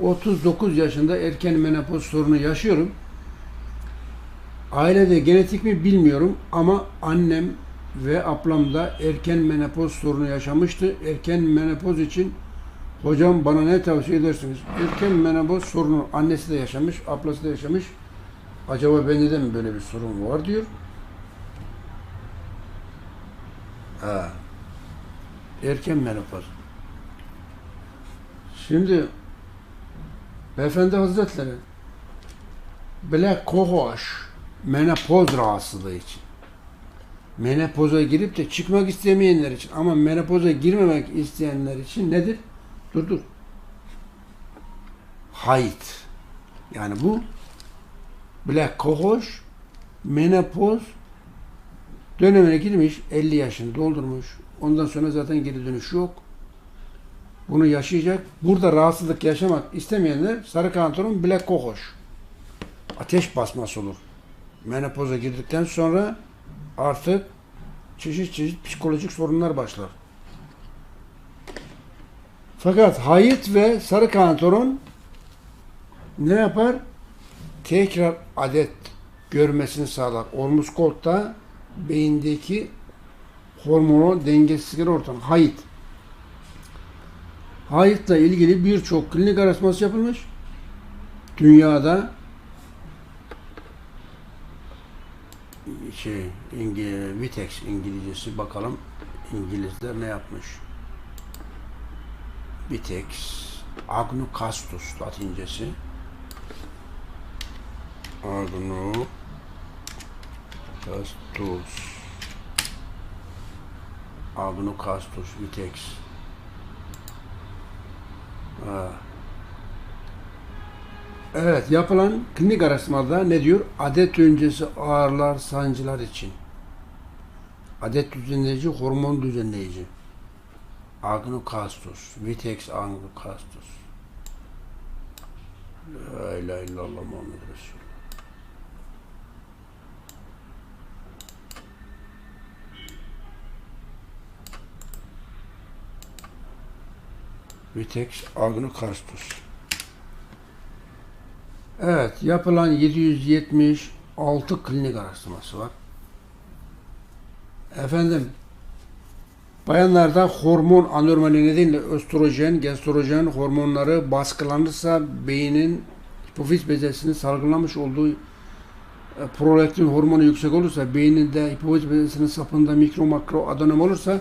39 yaşında erken menopoz sorunu yaşıyorum. Ailede genetik mi bilmiyorum ama annem ve ablam da erken menopoz sorunu yaşamıştı. Erken menopoz için hocam bana ne tavsiye edersiniz? Erken menopoz sorunu annesi de yaşamış, ablası da yaşamış. Acaba bende de mi böyle bir sorun var diyor. Ha. Erken menopoz. Şimdi Beyefendi Hazretleri Black Kohoş menopoz rahatsızlığı için menopoza girip de çıkmak istemeyenler için ama menopoza girmemek isteyenler için nedir? Dur dur. Hayt. Yani bu Black Kohoş menopoz dönemine girmiş 50 yaşını doldurmuş. Ondan sonra zaten geri dönüş yok. Bunu yaşayacak. Burada rahatsızlık yaşamak istemeyenler sarı kantaron Black Kohoş. Ateş basması olur. Menopoza girdikten sonra artık çeşit çeşit psikolojik sorunlar başlar. Fakat hayıt ve sarı kantaron ne yapar? Tekrar adet görmesini sağlar. Ormus koltta beyindeki hormonal dengesizlikleri ortadan. Hayıt. Hayıtla ilgili birçok klinik araştırması yapılmış. Dünyada şey İngiliz, Vitex İngilizcesi bakalım İngilizler ne yapmış? Vitex Agnocastus Latincesi Agnocastus Agnocastus Vitex Evet, yapılan klinik araştırmada ne diyor? Adet öncesi ağrılar, sancılar için. Adet düzenleyici, hormon düzenleyici. Agnocastus, Vitex agnocastus. La ilahe illallah Muhammed Resul. Vitex agnocastus. Evet, yapılan 776 klinik araştırması var. Efendim, bayanlarda hormon anormali nedeniyle östrojen, gestrojen hormonları baskılanırsa beynin hipofiz bezesini salgılamış olduğu e, prolaktin hormonu yüksek olursa, beyninde hipofiz bezesinin sapında mikro makro adenom olursa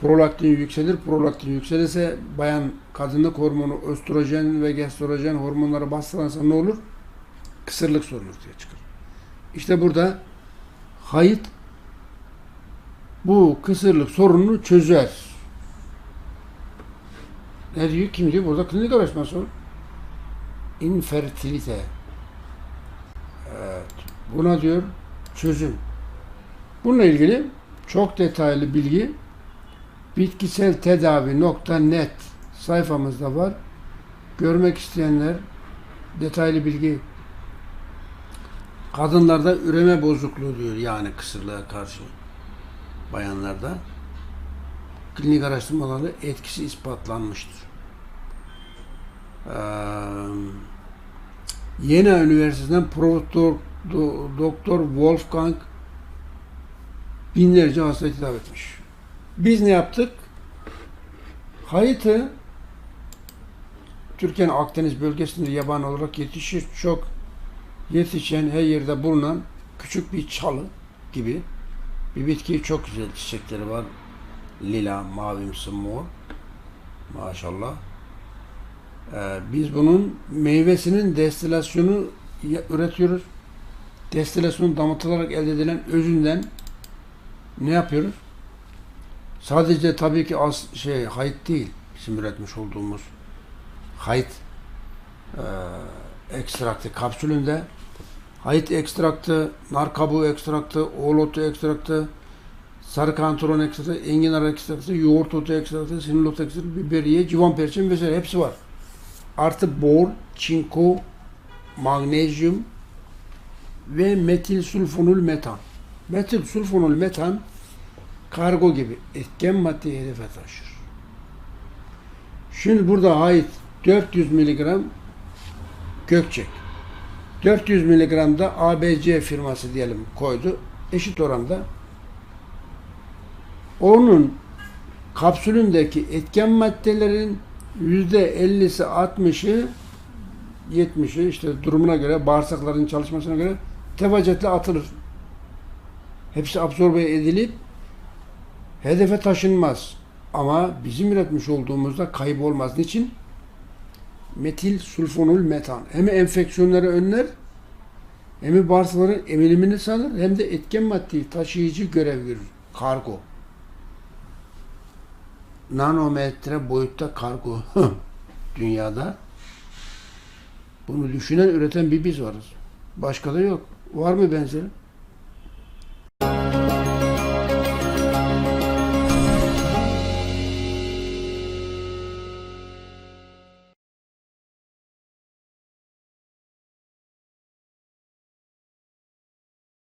prolaktin yükselir. Prolaktin yükselirse bayan kadınlık hormonu östrojen ve gestrojen hormonları bastırırsa ne olur? Kısırlık sorunu ortaya çıkar. İşte burada hayıt bu kısırlık sorununu çözer. Ne diyor? Kim diyor? Burada klinik araştırması var. Infertilite. Evet. Buna diyor çözüm. Bununla ilgili çok detaylı bilgi bitkisel tedavi.net sayfamızda var. Görmek isteyenler detaylı bilgi kadınlarda üreme bozukluğu diyor yani kısırlığa karşı bayanlarda klinik araştırmalarda etkisi ispatlanmıştır. Ee, Yena Üniversitesi'nden Profesör Do- Doktor Wolfgang binlerce hasta tedavi etmiş. Biz ne yaptık? Hayıt'ı Türkiye'nin Akdeniz bölgesinde yaban olarak yetişir. Çok yetişen her yerde bulunan küçük bir çalı gibi bir bitki çok güzel çiçekleri var. Lila, mavimsi, mor. Maşallah. Ee, biz bunun meyvesinin destilasyonu üretiyoruz. Destilasyon damıtılarak elde edilen özünden ne yapıyoruz? Sadece tabii ki az şey hayt değil. Bizim üretmiş olduğumuz hayt e, ekstraktı kapsülünde hayt ekstraktı, nar kabuğu ekstraktı, oğul otu ekstraktı, sarı kantaron ekstraktı, enginar ekstraktı, yoğurt otu ekstraktı, sinir otu ekstraktı, biberiye, civan perçin vesaire hepsi var. Artı bor, çinko, magnezyum ve metil sulfonul metan. Metil sulfonul metan kargo gibi etken maddeyi hedefe taşır. Şimdi burada ait 400 miligram gökçek. 400 miligram da ABC firması diyelim koydu. Eşit oranda. Onun kapsülündeki etken maddelerin %50'si 60'ı 70'i işte durumuna göre bağırsakların çalışmasına göre tevacetle atılır. Hepsi absorbe edilip hedefe taşınmaz. Ama bizim üretmiş olduğumuzda kaybolmaz. Niçin? Metil sulfonul metan. Hem enfeksiyonları önler hem bağırsakların emilimini sağlar hem de etken maddeyi taşıyıcı görev görür. Kargo. Nanometre boyutta kargo. Dünyada bunu düşünen, üreten bir biz varız. Başka da yok. Var mı benzeri?